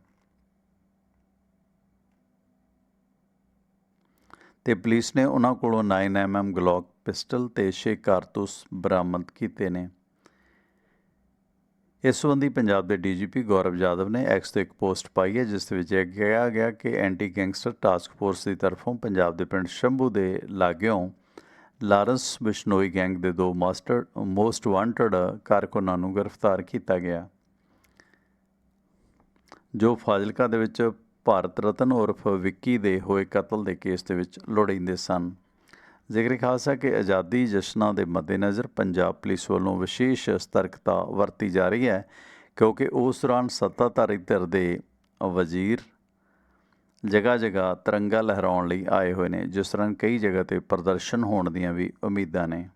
ਤੇ ਪੁਲਿਸ ਨੇ ਉਹਨਾਂ ਕੋਲੋਂ 9mm ਗਲੌਕ ਪਿਸਟਲ ਤੇ 6 ਕਾਰਤੂਸ ਬਰਾਮਦ ਕੀਤੇ ਨੇ। ਇਸ ਸੰਬੰਧੀ ਪੰਜਾਬ ਦੇ ਡੀਜੀਪੀ ਗੌਰਵ ਯਾਦਵ ਨੇ ਐਕਸ ਤੇ ਇੱਕ ਪੋਸਟ ਪਾਈ ਹੈ, ਜਿਸ ਵਿੱਚ ਇਹ ਕਿਹਾ ਗਿਆ ਕਿ ਐਂਟੀ ਗੈਂਗਸਟਰ ਟਾਸਕ ਫੋਰਸ ਦੀ ਤਰਫੋਂ ਪੰਜਾਬ ਦੇ ਪਿੰਡ ਸ਼ੰਭੂ ਦੇ ਲਾਗਿਓਂ ਲਾਰੈਂਸ ਬਿਸ਼ਨੋਈ ਗੈਂਗ ਦੇ ਦੋ ਮਾਸਟਰ, ਮੋਸਟ ਵਾਂਟਡ ਕਾਰਕੁਨਾਂ ਨੂੰ ਗ੍ਰਿਫਤਾਰ ਕੀਤਾ ਗਿਆ। ਜੋ ਫਾਜ਼ਿਲਕਾ ਦੇ ਵਿੱਚ ਭਾਰਤ ਰਤਨ ਉਰਫ ਵਿੱਕੀ ਦੇ ਹੋਏ ਕਤਲ ਦੇ ਕੇਸ ਦੇ ਵਿੱਚ ਲੋੜੀਂਦੇ ਸਨ। ਜ਼ਿਕਰ ਖਾਸ ਹੈ ਕਿ ਆਜ਼ਾਦੀ ਜਸ਼ਨਾਂ ਦੇ ਮੱਦੇਨਜ਼ਰ ਪੰਜਾਬ ਪੁਲਿਸ ਵੱਲੋਂ ਵਿਸ਼ੇਸ਼ ਸਤਰਕਤਾ ਵਰਤੀ ਜਾ ਰਹੀ ਹੈ, ਕਿਉਂਕਿ ਉਸ ਦੌਰਾਨ ਸੱਤਾਧਾਰੀ ਧਿਰ ਦੇ ਵਜ਼ੀਰ ਜਗ੍ਹਾ ਜਗ੍ਹਾ ਤਿਰੰਗਾ ਲਹਿਰਾਉਣ ਲਈ ਆਏ ਹੋਏ ਨੇ, ਜਿਸ ਤਰ੍ਹਾਂ ਕਈ ਜਗ੍ਹਾ ਤੇ ਪ੍ਰਦਰਸ਼ਨ ਹੋਣ ਦੀਆਂ ਵੀ ਉਮੀਦਾਂ ਨੇ।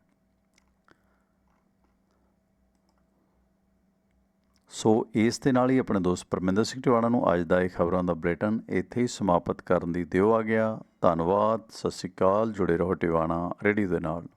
ਸੋ ਇਸ ਦੇ ਨਾਲ ਹੀ ਆਪਣੇ ਦੋਸਤ ਪਰਮਿੰਦਰ ਸਿੰਘ ਟਿਵਾਣਾ ਨੂੰ ਅੱਜ ਦਾ ਇਹ ਖਬਰਾਂ ਦਾ ਬ੍ਰਿਟਨ ਇੱਥੇ ਹੀ ਸਮਾਪਤ ਕਰਨ ਦੀ ਦਿਓ ਆ ਗਿਆ। ਧੰਨਵਾਦ, ਸਤਿ ਸ਼੍ਰੀ ਅਕਾਲ, ਜੁੜੇ ਰਹੋ ਟਿਵਾਣਾ ਰੇਡੀਓ ਦੇ ਨਾਲ।